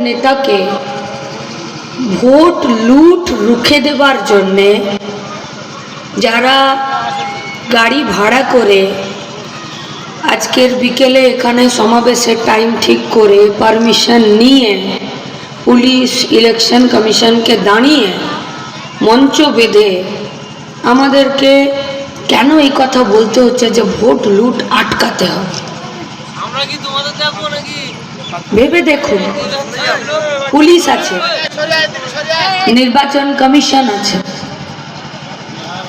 নেতাকে ভোট লুট রুখে দেবার জন্যে যারা গাড়ি ভাড়া করে আজকের বিকেলে এখানে সমাবেশের টাইম ঠিক করে পারমিশন নিয়ে পুলিশ ইলেকশন কমিশনকে দাঁড়িয়ে মঞ্চ বেঁধে আমাদেরকে কেন এই কথা বলতে হচ্ছে যে ভোট লুট আটকাতে হবে? ভেবে দেখুন। পুলিশ আছে, নির্বাচন কমিশন আছে।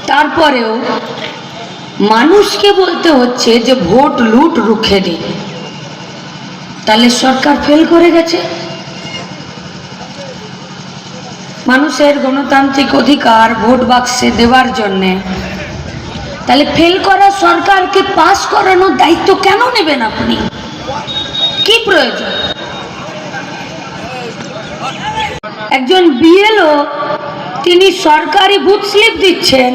তারপরেও মানুষকে বলতে হচ্ছে যে ভোট লুট রুখে দিন তাহলে সরকার ফেল করে গেছে। মানুষের গণতান্ত্রিক অধিকার ভোট বাক্সে দেওয়ার জন্যে। তাহলে ফেল করা সরকারকে পাস করানোর দায়িত্ব কেন নেবেন আপনি? কি প্রয়োজন? একজন বিএলও, তিনি সরকারি বুথ স্লিপ দিচ্ছেন।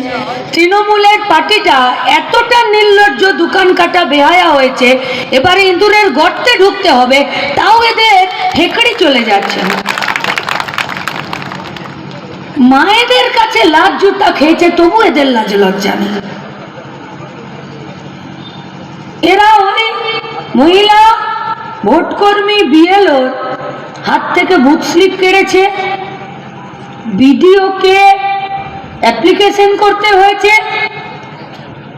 তৃণমূলের পার্টিটা এতটা নির্লজ্জ দোকান কাটা বেহায়া হয়েছে, এবারে ইঁদুরের গর্তে ঢুকতে হবে, তাও এদের হেঁকড়ি চলে যাচ্ছে মায়েদের কাছে লাভ জুতা খেয়েছে, তবু এদের লাজ লজ্জা নেই। এরা ওই মহিলা ভোটকর্মী বিএলওর হাত থেকে বুথ স্লিপ কেড়েছে। বিডিওকে অ্যাপ্লিকেশন করতে হয়েছে।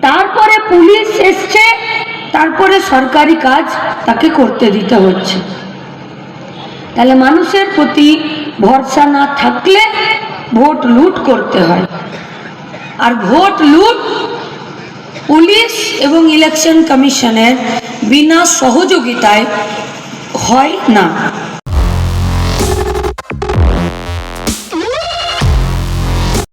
তারপরে পুলিশ এসছে, তারপরে সরকারি কাজ তাকে করতে দিতে হচ্ছে। তাহলে মানুষের প্রতি ভরসা না থাকলে ভোট লুট করতে হয়। আর ভোট লুট পুলিশ এবং ইলেকশন কমিশনের বিনা সহযোগিতায় হয় না।